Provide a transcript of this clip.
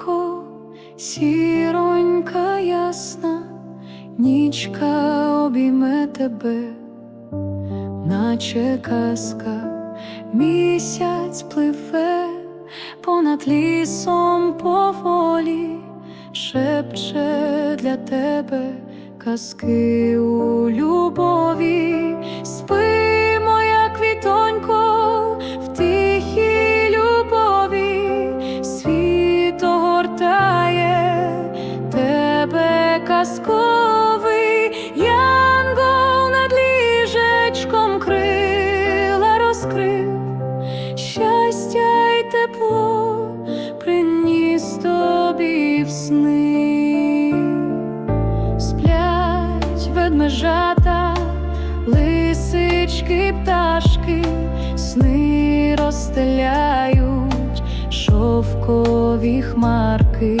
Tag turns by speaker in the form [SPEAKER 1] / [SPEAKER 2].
[SPEAKER 1] віко, сіронька ясна, нічка обійме тебе, наче казка, місяць пливе понад лісом поволі, шепче для тебе казки у любові, спи, казковий, янгол над ліжечком крила розкрив, щастя й тепло приніс тобі в сни. Сплять ведмежата, лисички, пташки, сни розстеляють шовкові хмарки,